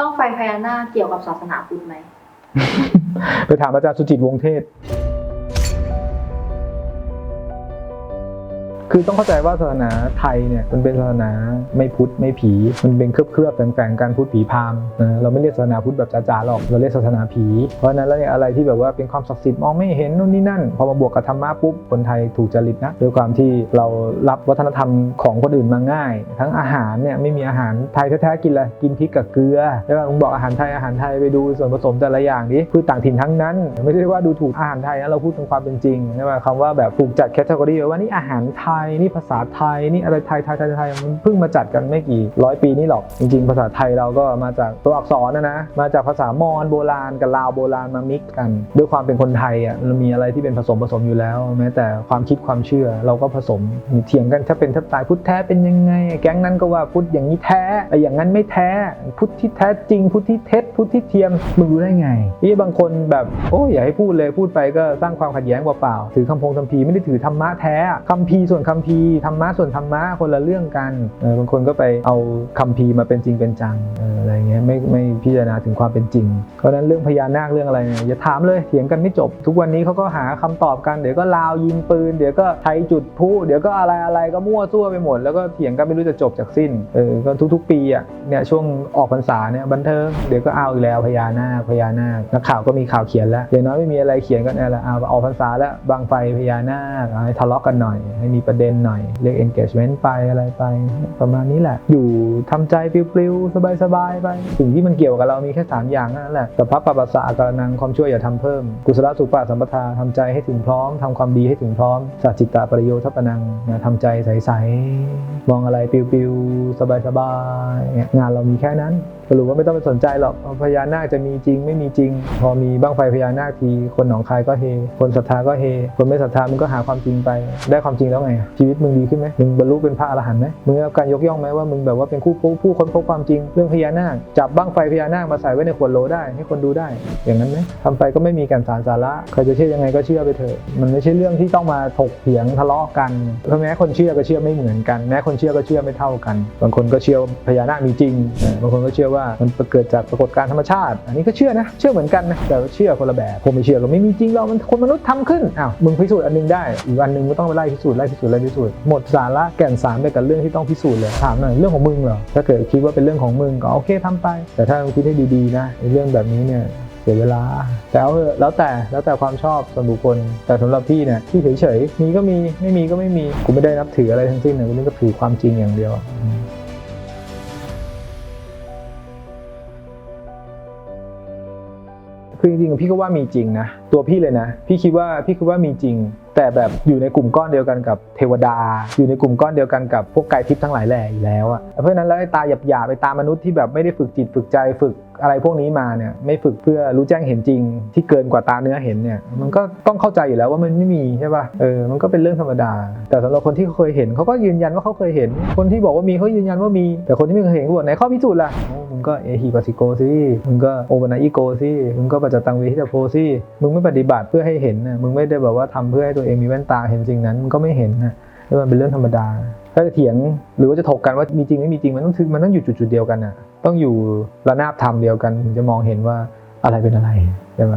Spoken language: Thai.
ต้องไฟพญานาคเกี่ยวกับศาสนาพุทธไหม ไปถามอาจารย์สุจิตวงศ์เทศ คือต้องเข้าใจว่าศาสนาไทยเนี่ยมันเป็นศาสนาไม่พุทธไม่ผี มันเป็นเคลือบเคลือบๆแฝงการพุทธผีพราหมนะเราไม่เรียกศาสนาพุทธแบบจ๋าๆหรอกเราเรียกศาสนาผี เพราะนั้นแล้วเนี่ยอะไรที่แบบว่าเป็นความศักดิ์สิทธิ์มองไม่เห็นนู่นนี่นั่น พอมาบวกกับธรรมะปุ๊บคนไทยถูกจริตนะด้วยความที่เรารับวัฒนธรรมของคนอื่นมาง่าย ทั้งอาหารเนี่ยไม่มีอาหารไทยแท้ๆกินอะไรกินพริกกับเกลือใช่ป่ะมึงบอกอาหารไทยอาหารไทยไปดูส่วนผสมแต่ละอย่างดิพืชต่างถิ่นทั้งนั้น ไม่ได้ว่าดูถูกอาหารไทยนะเราพูดถึงความเป็นจริงใช่ป่ะคำว่าแบบถูกจัดแคตตากรีไว้ว่านี่อาหารไทยนี่ภาษาไทยนี่อะไรไทยไทยไทยไทยมันเพิ่งมาจัดกันไม่กี่ร้อยปีนี่หรอก จริง ๆ ภาษาไทยเราก็มาจากตัวอักษรนะนะมาจากภาษามอญโบราณกับลาวโบราณมามิกกัน ด้วยความเป็นคนไทยอะมันมีอะไรที่เป็นผสมผสมอยู่แล้ว แม้แต่ความคิดความเชื่อเราก็ผสมมีเถียงกันถ้าเป็นถ้าตายพุทธแท้เป็นยังไง แก๊งนั้นก็ว่าพุทธอย่างนี้แท้ไอ้อย่างนั้นไม่แท้ พุทธที่แท้จริง พุทธที่เท็จ พุทธที่เทียมมึงรู้ได้ไงนี่บางคนแบบโอ้ยอย่าให้พูดเลยพูดไปก็สร้างความขัดแย้งเปล่าๆถือคำพงคำพีไม่ได้ถือธรรมะแท้คำพีส่วนคคำพีร์ธรรมะส่วนธรรมะคนละเรื่องกันบางคนก็ไปเอาคำพีร์มาเป็นจริงเป็นจังอะไรเงี้ยไม่ไม่พิจารณาถึงความเป็นจริง เพราะฉะนั้นเรื่องพญานาคเรื่องอะไรเนี่ยอย่าถามเลยเถียงกันไม่จบ ทุกวันนี้เขาก็หาคำตอบกันเดี๋ยวก็ลาวยิงปืน เดี๋ยวก็ไทยจุดพุเดี๋ยวก็อะไรอะไรก็มั่วซั่วไปหมด แล้วก็เถียงกันไม่รู้จะจบจากสิ้นเออก็ทุก ๆ ปีอะเนี่ยช่วงออกพรรษาเนี่ยบันเทิงเดี๋ยวก็เอาอีกแล้วพญานาคพญานาคนักข่าวก็มีข่าวเขียนแล้วอย่างน้อยไม่มีอะไรเขียนกันแน่ละเอาออกพรรษาแล้วบางไฟพญานาคให้ทะเลาะกันหน่อยให้มีประเด็นหน่อย เรียก engagement ไปอะไรไป ประมาณนี้แหละ อยู่ทำใจปลิวๆ สบายๆ ไป สิ่งที่มันเกี่ยวกับเรามีแค่สามอย่างนั่นแหละสัพพะปปัสสะอาการนังความช่วยอย่าทำเพิ่ม กุศลสุปะสัมปทาทำใจให้ถึงพร้อมทำความดีให้ถึงพร้อมสัจจิตตะปริโยทัปนังนะทำใจใสๆมองอะไรปลิวๆ สบายๆเนี่ยงานเรามีแค่นั้นสรุปว่าไม่ต้องไปสนใจหรอกพญานาคจะมีจริงไม่มีจริง พอมีบ้างไฟพญานาคที คนหนองคายก็เฮ คนศรัทธาก็เฮ คนไม่ศรัทธามึงก็หาความจริงไป ได้ความจริงแล้วไงชีวิตมึงดีขึ้นไหมมึงบรรลุเป็นพระอรหันต์ไหมมึงได้รับการยกย่องไหมว่ามึงแบบว่าเป็นผู้ผู้ค้นพบความจริง เรื่องพญานาคจับบ้างไฟพญานาคมาใส่ไว้ในขวดโหลได้ ให้คนดูได้ อย่างนั้นไหมทำไปก็ไม่มีการสารสาระใครจะเชื่อยังไงก็เชื่อไปเถอะมันไม่ใช่เรื่องที่ต้องมาถกเถียงทะเลาะกันเพราะแม้คนเชื่อก็เชื่อไม่เหมือนกันแม้คนเชื่อก็เชื่อไม่เท่ากัน บางคนก็เชื่อพญานาคมีจริงบางคนก็เชื่อว่ามันเกิดจากปรากฏการณ์ธรรมชาติ อันนี้ก็เชื่อนะเชื่อเหมือนกันนะแต่เชื่อคนละแบบผมไม่เชื่อก็ไม่มีจริงหรอกมันคนมนุษย์ทำขึ้นอ้าวมึงพิสูจน์อันนึงได้อีกอันนึงก็ต้องไปไล่พิสูจน์ไล่พิสูจน์ไล่พิสูจน์หมดสาระแก่นสารไปกับเรื่องที่ต้องพิสูจน์เลยถามหน่อยเรื่องของมึงเหรอถ้าเกิดคิดว่าเป็นเรื่องของมึงก็โอเคทำไป แต่ถ้าคิดให้ดีๆนะเรื่องแบบนี้เนี่ยเสียเวลาแต่เอาเถอะแล้วแต่แล้วแต่ความชอบส่วนบุคคล แต่สำหรับพี่เนี่ยพี่เฉยๆมีก็มีไม่มีก็ไม่มีกูไม่ได้นับถืออะไรทั้งสิ้นนะกูนี่ก็ถือความจริงอย่างเดียวคือจริงๆพี่ก็ว่ามีจริงนะ ตัวพี่เลยนะ พี่คิดว่าพี่คิดว่ามีจริง แต่แบบอยู่ในกลุ่มก้อนเดียวกันกับเทวดา อยู่ในกลุ่มก้อนเดียวกันกับพวกกายทิพย์ทั้งหลายแหล่อยู่แล้วอะเพราะฉะนั้นแล้วไอ้ตาหยาบๆไปตามนุษย์ที่แบบไม่ได้ฝึกจิตฝึกใจฝึกอะไรพวกนี้มาเนี่ยไม่ฝึกเพื่อรู้แจ้งเห็นจริง ที่เกินกว่าตาเนื้อเห็นเนี่ยมันก็ต้องเข้าใจอยู่แล้วว่ามันไม่มีใช่ป่ะเออมันก็เป็นเรื่องธรรมดา แต่สำหรับคนที่เขาเคยเห็นเขาก็ยืนยันว่าเขาเคยเห็น คนที่บอกว่ามีเขายืนยันว่ามี แต่คนที่ไม่เคยเห็นก็บอกไหนข้อพิสูจน์ล่ะมึงก็เอฮิปัสิโกซิมึงก็โอวานาอิโกซิมึงก็ปัจจตังเวทิตาโพซิมึงปฏิบัติเพื่อให้เห็นนะมึงไม่ได้แบบว่าทำเพื่อให้ตัวเองมีแว่นตาเห็นสิ่งนั้นมึงก็ไม่เห็นนะนี่มันเป็นเรื่องธรรมดา ถ้าจะเถียงหรือว่าจะถกกันว่ามีจริงไม่มีจริงมันต้องถึงมันต้องอยู่จุดๆเดียวกันน่ะต้องอยู่ระนาบธรรมเดียวกันถึงจะมองเห็นว่าอะไรเป็นอะไรใช่ไหม